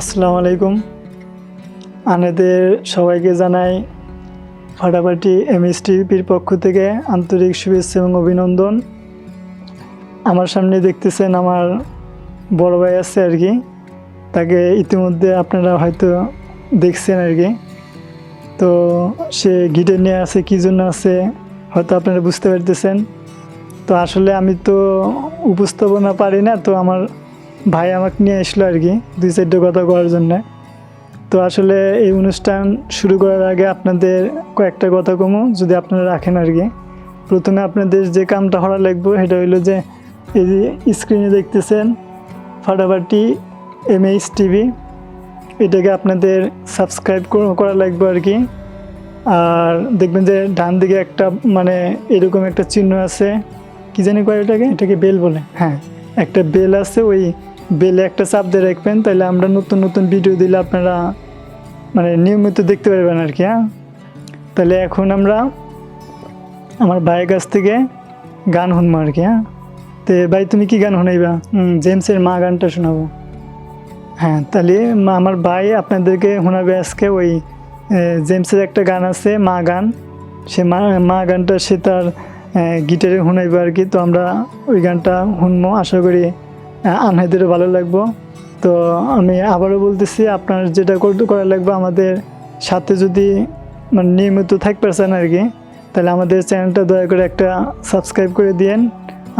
আসসালামু আলাইকুম। আনেদের সবাইকে জানাই ফাটাফাটি এমএসটিপির পক্ষ থেকে আন্তরিক শুভেচ্ছা এবং অভিনন্দন। আমার সামনে দেখতেছেন আমার বড় ভাই আছে আর কি। তাকে ইতিমধ্যে আপনারা হয়তো দেখছেন আর কি। তো সে গিটার নিয়ে আছে, কী জন্য আছে, হয়তো আপনারা বুঝতে পারতেছেন। তো আসলে আমি তো উপস্থাপনা পারি না, তো আমার ভাই আমাকে নিয়ে আসলো আর কি, দুই চারটে কথা করার জন্য। তো আসলে এই অনুষ্ঠান শুরু করার আগে আপনাদের কয়েকটা কথা কমো, যদি আপনারা রাখেন আর কি। প্রথমে আপনাদের যে কামটা করা লাগবে, সেটা হইল যে, এই যে স্ক্রিনে দেখতেছেন, ফাটাফাটি এম এইচ টিভি এটাকে আপনাদের সাবস্ক্রাইব করা লাগবে আর কি। আর দেখবেন যে ডান দিকে একটা মানে এরকম একটা চিহ্ন আছে, কি জানি কয় এটাকে এটাকে বেল বলে হ্যাঁ একটা বেল আছে ওই বেলে একটা চাপ দিয়ে রাখবেন তাহলে আমরা নতুন নতুন ভিডিও দিলে আপনারা মানে নিয়মিত দেখতে পারবেন আর কি হ্যাঁ? তাহলে এখন আমরা আমার ভাইয়ের কাছ থেকে গান শুনব আর কি হ্যাঁ? তো ভাই, তুমি কি গান শোনাইবা? জেমসের মা গানটা শোনাবো। হ্যাঁ তাহলে আমার ভাই আপনাদেরকে শোনাবে আজকে ওই জেমসের একটা গান আছে, মা গান। সে মা মা গানটা সে তার গিটারে শুনাইবে আর কি, তো আমরা ওই গানটা শুনব, আশা করি আনহাইদেরও ভালো লাগবো। তো আমি আবারও বলতেছি, আপনার যেটা করা লাগবে আমাদের সাথে যদি মানে নিয়মিত থাকতে পারছেন আর কি, তাহলে আমাদের চ্যানেলটা দয়া করে একটা সাবস্ক্রাইব করে দিয়েন।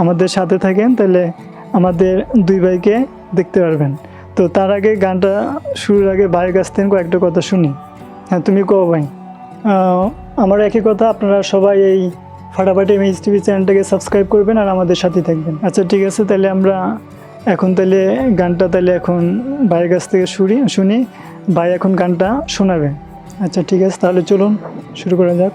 আমাদের সাথে থাকেন, তাহলে আমাদের দুই ভাইকে দেখতে পারবেন। তো তার আগে গানটা শুরুর আগে ভাইয়ের কাছ থেকে কয়েকটা কথা শুনি। হ্যাঁ তুমি কো ভাই। আমার একই কথা, আপনারা সবাই এই ফাটাফাটি এমএইচ টিভি চ্যানেলটাকে সাবস্ক্রাইব করবেন আর আমাদের সাথে থাকবেন। আচ্ছা ঠিক আছে, তাহলে আমরা এখন তাহলে গানটা তাহলে এখন ভাইয়ের কাছ থেকে শুনি শুনি, ভাই এখন গানটা শোনাবে। আচ্ছা ঠিক আছে, তাহলে চলুন, শুরু করা যাক।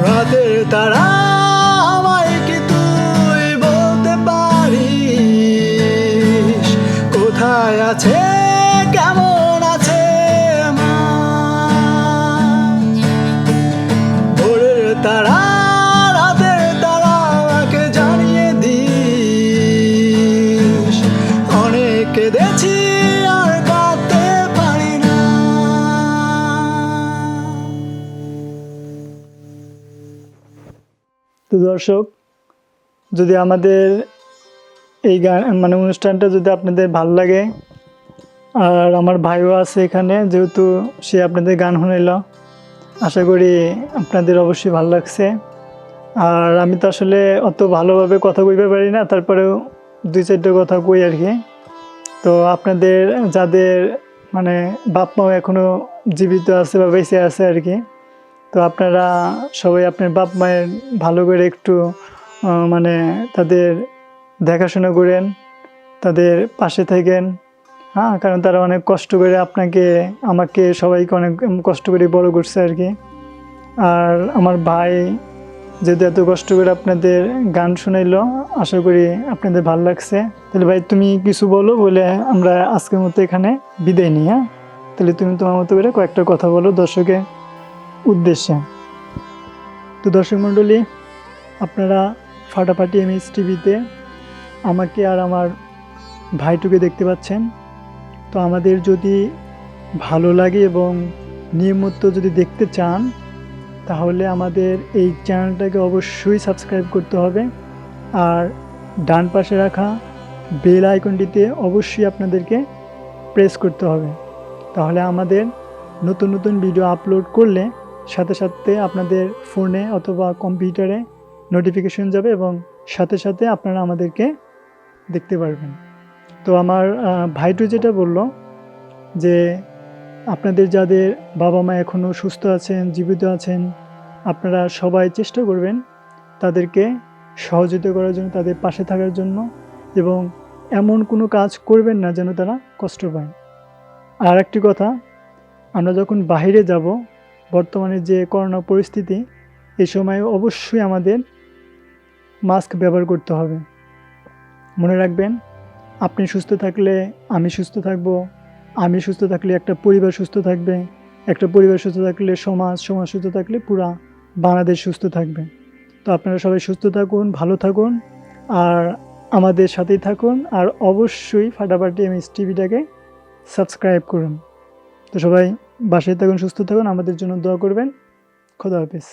রাতের তারা দর্শক, যদি আমাদের এই গান মানে অনুষ্ঠানটা যদি আপনাদের ভালো লাগে, আর আমার ভাইও আছে এখানে, যেহেতু সে আপনাদের গান শুনাইল আশা করি আপনাদের অবশ্যই ভালো লাগছে। আর আমি তো আসলে অত ভালোভাবে কথা কইতে পারি না, তারপরেও দুই চারটে কথা কই আর কি। তো আপনাদের, যাদের মানে বাপ মাও এখনও জীবিত আছে বা বেঁচে আছে আর কি তো আপনারা সবাই আপনার বাপ মায়ের ভালো করে একটু মানে তাদের দেখাশোনা করেন, তাদের পাশে থাকেন হ্যাঁ? কারণ তারা অনেক কষ্ট করে আপনাকে, আমাকে সবাইকে অনেক কষ্ট করে বড় করছে আর কি। আর আমার ভাই যেহেতু এত কষ্ট করে আপনাদের গান শোনাইলো, আশা করি আপনাদের ভালো লাগছে। তাহলে ভাই, তুমি কিছু বলো বলে আমরা আজকের মতো এখানে বিদায় নিই হ্যাঁ? তাহলে তুমি তোমার মতো করে কয়েকটা কথা বলো দর্শকের উদ্দেশ্যে। তো দর্শক মণ্ডলী, আপনারা ফাটাফাটি এমএস টিভিতে আমাকে আর আমার ভাইটুকে দেখতে পাচ্ছেন। তো আমাদের যদি ভালো লাগে এবং নিয়মিত যদি দেখতে চান, তাহলে আমাদের এই চ্যানেলটাকে অবশ্যই সাবস্ক্রাইব করতে হবে। আর ডান পাশে রাখা বেল আইকনটিতে অবশ্যই আপনাদেরকে প্রেস করতে হবে। তাহলে আমাদের নতুন নতুন ভিডিও আপলোড করলে সাথে সাথে আপনাদের ফোনে অথবা কম্পিউটারে নোটিফিকেশন যাবে এবং সাথে সাথে আপনারা আমাদেরকে দেখতে পারবেন। তো আমার ভাইটু যেটা বলল যে আপনাদের যাদের বাবা মা এখনও সুস্থ আছেন, জীবিত আছেন, আপনারা সবাই চেষ্টা করবেন তাদেরকে সহযোগিতা করার জন্য, তাদের পাশে থাকার জন্য এবং এমন কোনো কাজ করবেন না যেন তারা কষ্ট পায়। আর একটি কথা, আমরা যখন বাইরে যাব বর্তমানে যে করোনা পরিস্থিতি, এ সময় অবশ্যই আমাদের মাস্ক ব্যবহার করতে হবে। মনে রাখবেন, আপনি সুস্থ থাকলে আমি সুস্থ থাকব, আমি সুস্থ থাকলে একটা পরিবার সুস্থ থাকবে, একটা পরিবার সুস্থ থাকলে সমাজ সমাজ সুস্থ থাকলে পুরা বাংলাদেশ সুস্থ থাকবে। তো আপনারা সবাই সুস্থ থাকুন, ভালো থাকুন, আর আমাদের সাথেই থাকুন, আর অবশ্যই ফাটাফাটি এমএস টিভিটাকে সাবস্ক্রাইব করুন। তো সবাই বাসায় থাকুন সুস্থ থাকুন। আমাদের জন্য দোয়া করবেন। খোদা হাফিজ।